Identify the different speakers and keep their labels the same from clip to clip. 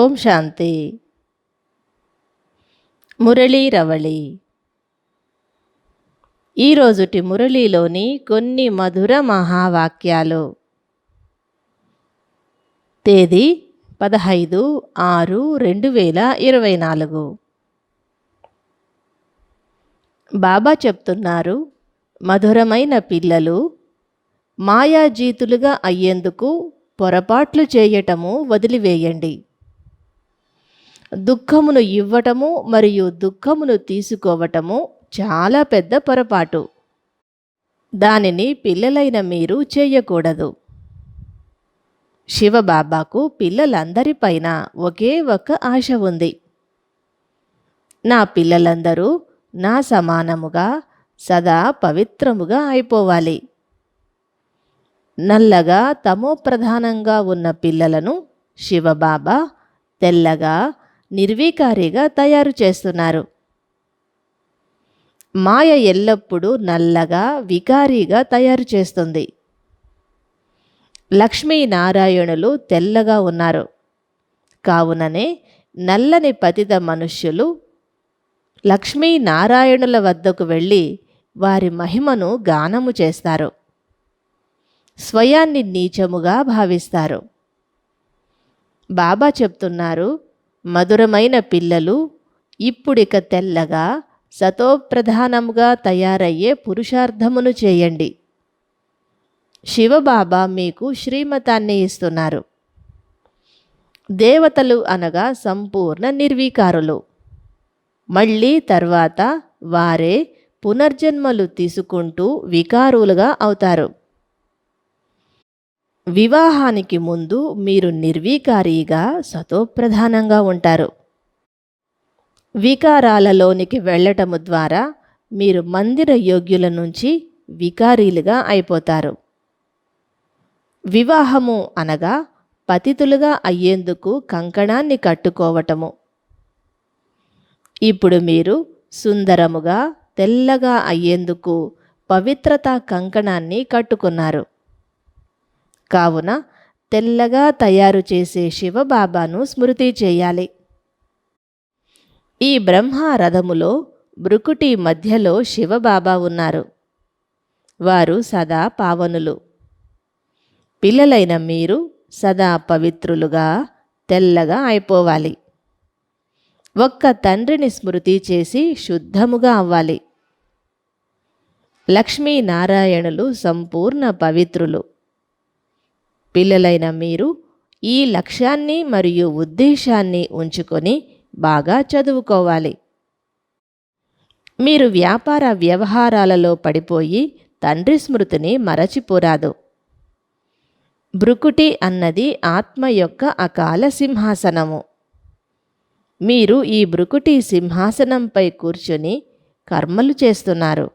Speaker 1: ఓం శాంతి. మురళీ రవళి. ఈరోజుటి మురళీలోని కొన్ని మధుర మహావాక్యాలు. తేదీ పదహైదు ఆరు రెండు వేల ఇరవై నాలుగు. బాబా చెప్తున్నారు మధురమైన పిల్లలు మాయాజీతులుగా అయ్యేందుకు పొరపాట్లు చేయటము వదిలివేయండి. దుఃఖమును ఇవ్వటము మరియు దుఃఖమును తీసుకోవటము చాలా పెద్ద పొరపాటు. దానిని పిల్లలైన మీరు చేయకూడదు. శివబాబాకు పిల్లలందరిపైన ఒకే ఒక్క ఆశ ఉంది. నా పిల్లలందరూ నా సమానముగా సదా పవిత్రముగా అయిపోవాలి. నల్లగా తమో ప్రధానంగా ఉన్న పిల్లలను శివబాబా తెల్లగా నిర్వీకారిగా తయారు చేస్తున్నారు. మాయ ఎల్లప్పుడూ నల్లగా వికారీగా తయారు చేస్తుంది. లక్ష్మీనారాయణులు తెల్లగా ఉన్నారు. కావుననే నల్లని పతిత మనుష్యులు లక్ష్మీనారాయణుల వద్దకు వెళ్ళి వారి మహిమను గానము చేస్తారు. స్వయాన్ని నీచముగా భావిస్తారు. బాబా చెప్తున్నారు మధురమైన పిల్లలు ఇప్పుడిక తెల్లగా సతోప్రధానముగా తయారయ్యే పురుషార్థమును చేయండి. శివబాబా మీకు శ్రీమతాన్ని ఇస్తున్నారు. దేవతలు అనగా సంపూర్ణ నిర్వీకారులు. మళ్ళీ తర్వాత వారే పునర్జన్మలు తీసుకుంటూ వికారులుగా అవుతారు. వివాహానికి ముందు మీరు నిర్వీకారిగా సతోప్రధానంగా ఉంటారు. వికారాలలోనికి వెళ్ళటము ద్వారా మీరు మందిర యోగ్యుల నుంచి వికారీలుగా అయిపోతారు. వివాహము అనగా పతితులుగా అయ్యేందుకు కంకణాన్ని కట్టుకోవటము. ఇప్పుడు మీరు సుందరముగా తెల్లగా అయ్యేందుకు పవిత్రతా కంకణాన్ని కట్టుకున్నారు. కావున తెల్లగా తయారు చేసే శివబాబాను స్మృతి చేయాలి. ఈ బ్రహ్మ రథములో బ్రుకుటి మధ్యలో శివబాబా ఉన్నారు. వారు సదా పావనులు. పిల్లలైన మీరు సదా పవిత్రులుగా తెల్లగా అయిపోవాలి. ఒక్క తండ్రిని స్మృతి చేసి శుద్ధముగా అవ్వాలి. లక్ష్మీనారాయణులు సంపూర్ణ పవిత్రులు. పిల్లలైన మీరు ఈ లక్ష్యాన్ని మరియు ఉద్దేశాన్ని ఉంచుకొని బాగా చదువుకోవాలి. మీరు వ్యాపార వ్యవహారాలలో పడిపోయి తండ్రి స్మృతిని మరచిపోరాదు. బ్రుకుటి అన్నది ఆత్మ యొక్క అకాల సింహాసనము. మీరు ఈ బ్రుకుటి సింహాసనంపై కూర్చొని కర్మలు చేస్తున్నారు.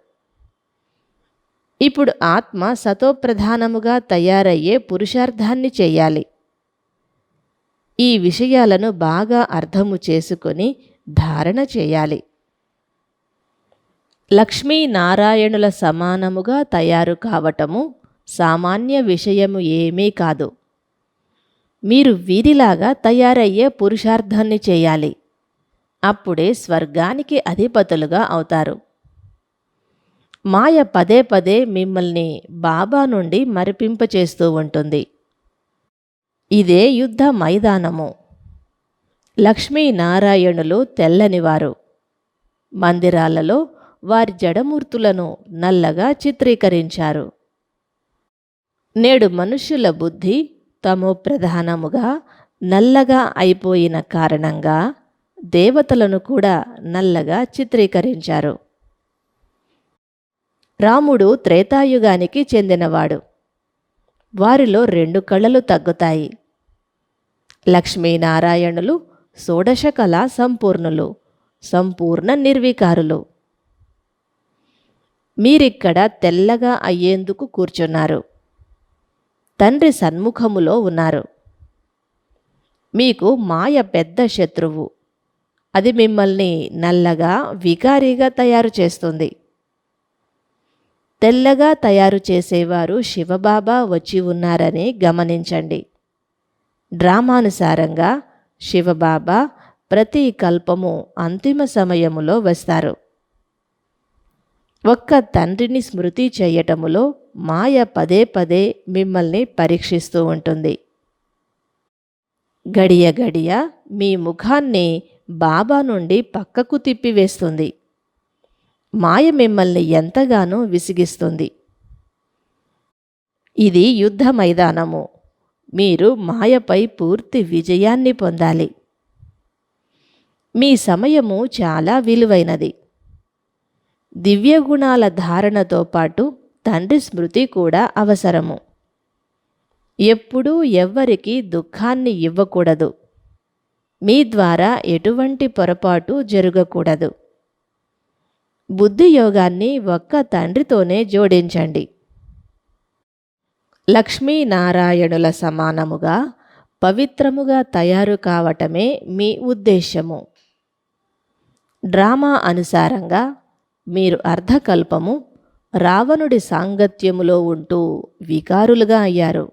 Speaker 1: ఇప్పుడు ఆత్మ సతోప్రధానముగా తయారయ్యే పురుషార్థాన్ని చేయాలి. ఈ విషయాలను బాగా అర్థము చేసుకొని ధారణ చేయాలి. లక్ష్మీనారాయణుల సమానముగా తయారు కావటము సామాన్య విషయము ఏమీ కాదు. మీరు వీరిలాగా తయారయ్యే పురుషార్థాన్ని చేయాలి. అప్పుడే స్వర్గానికి అధిపతులుగా అవుతారు. మాయ పదే పదే మిమ్మల్ని బాబా నుండి మరిపింపచేస్తూ ఉంటుంది. ఇదే యుద్ధ మైదానము. లక్ష్మీనారాయణులు తెల్లనివారు మందిరాలలో వారి జడమూర్తులను నల్లగా చిత్రీకరించారు. నేడు మనుష్యుల బుద్ధి తమో ప్రధానముగా నల్లగా అయిపోయిన కారణంగా దేవతలను కూడా నల్లగా చిత్రీకరించారు. రాముడు త్రేతాయుగానికి చెందినవాడు. వారిలో రెండు కళలు తగ్గుతాయి. లక్ష్మీనారాయణులు షోడశకళ సంపూర్ణులు సంపూర్ణ నిర్వికారులు. మీరిక్కడ తెల్లగా అయ్యేందుకు కూర్చున్నారు. తండ్రి సన్ముఖములో ఉన్నారు. మీకు మాయ పెద్ద శత్రువు. అది మిమ్మల్ని నల్లగా వికారీగా తయారు చేస్తుంది. తెల్లగా తయారు చేసేవారు శివబాబా వచ్చి ఉన్నారని గమనించండి. డ్రామానుసారంగా శివబాబా ప్రతి కల్పము అంతిమ సమయములో వస్తారు. ఒక్క తండ్రిని స్మృతి చేయటములో మాయ పదే పదే మిమ్మల్ని పరీక్షిస్తూ ఉంటుంది. గడియ గడియ మీ ముఖాన్ని బాబా నుండి పక్కకు తిప్పివేస్తుంది. మాయ మిమ్మల్ని ఎంతగానో విసిగిస్తుంది. ఇది యుద్ధ మైదానము. మీరు మాయపై పూర్తి విజయాన్ని పొందాలి. మీ సమయము చాలా విలువైనది. దివ్య గుణాల ధారణతో పాటు తండ్రి స్మృతి కూడా అవసరము. ఎప్పుడూ ఎవ్వరికి దుఃఖాన్ని ఇవ్వకూడదు. మీ ద్వారా ఎటువంటి పొరపాటు జరగకూడదు. బుద్ధి యోగాన్ని ఒక్క తండ్రితోనే జోడించండి. లక్ష్మీనారాయణుల సమానముగా పవిత్రముగా తయారు కావటమే మీ ఉద్దేశము డ్రామా అనుసారంగా మీరు అర్ధకల్పము రావణుడి సాంగత్యములో ఉంటూ వికారులుగా అయ్యారు.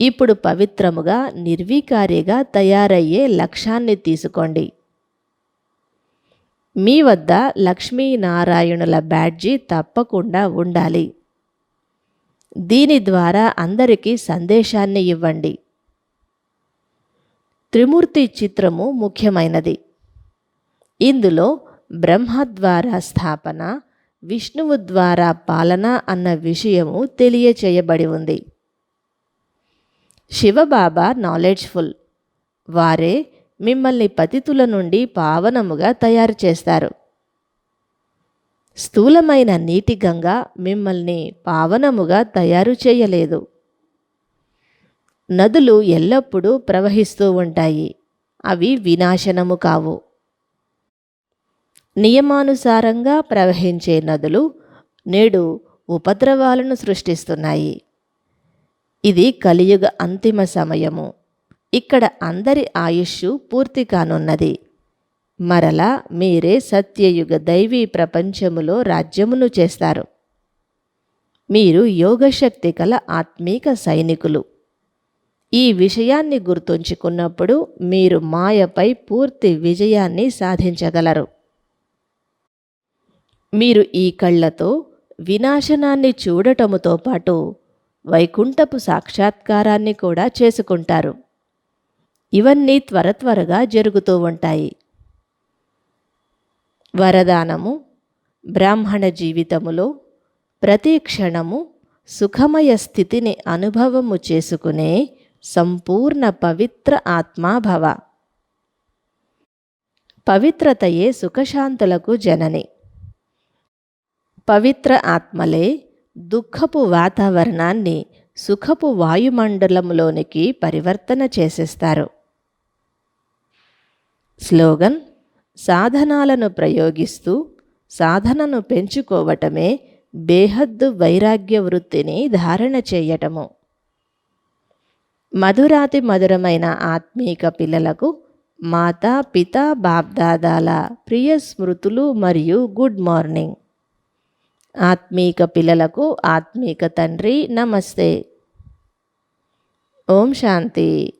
Speaker 1: ఇప్పుడు పవిత్రముగా నిర్వీకారిగా తయారయ్యే లక్ష్యాన్ని తీసుకోండి. మీ వద్ద లక్ష్మీనారాయణుల బ్యాడ్జీ తప్పకుండా ఉండాలి. దీని ద్వారా అందరికీ సందేశాన్ని ఇవ్వండి. త్రిమూర్తి చిత్రము ముఖ్యమైనది. ఇందులో బ్రహ్మ ద్వారా స్థాపన విష్ణువు ద్వారా పాలన అన్న విషయము తెలియచేయబడి ఉంది. శివబాబా నాలెడ్జ్ఫుల్ వారే మిమ్మల్ని పతితుల నుండి పావనముగా తయారు చేస్తారు. స్థూలమైన నీటి గంగ మిమ్మల్ని పావనముగా తయారు చేయలేదు. నదులు ఎల్లప్పుడూ ప్రవహిస్తూ ఉంటాయి. అవి వినాశనము కావు. నియమానుసారంగా ప్రవహించే నదులు నేడు ఉపద్రవాలను సృష్టిస్తున్నాయి. ఇది కలియుగ అంతిమ సమయము. ఇక్కడ అందరి ఆయుష్ పూర్తి కానున్నది. మరలా మీరే సత్యయుగ దైవీ ప్రపంచములో రాజ్యమును చేస్తారు. మీరు యోగశక్తి కల ఆత్మీక సైనికులు. ఈ విషయాన్ని గుర్తుంచుకున్నప్పుడు మీరు మాయపై పూర్తి విజయాన్ని సాధించగలరు. మీరు ఈ కళ్ళతో వినాశనాన్ని చూడటముతో పాటు వైకుంఠపు సాక్షాత్కారాన్ని కూడా చేసుకుంటారు. ఇవన్నీ త్వర త్వరగా జరుగుతూ ఉంటాయి. వరదానము బ్రాహ్మణ జీవితములో ప్రతి క్షణము సుఖమయ స్థితిని అనుభవము చేసుకునే సంపూర్ణ పవిత్ర ఆత్మాభవ. పవిత్రతయే సుఖశాంతులకు జనని. పవిత్ర ఆత్మలే దుఃఖపు వాతావరణాన్ని సుఖపు వాయుమండలంలోనికి పరివర్తన చేసేస్తారు. స్లోగన్ సాధనాలను ప్రయోగిస్తూ సాధనను పెంచుకోవటమే బేహద్దు వైరాగ్య వృత్తిని ధారణ చేయటము. మధురాతి మధురమైన ఆత్మీక పిల్లలకు మాతా పిత బాబ్దాదాల ప్రియ స్మృతులు మరియు గుడ్ మార్నింగ్. ఆత్మీక పిల్లలకు ఆత్మీక తండ్రి నమస్తే. ఓం శాంతి.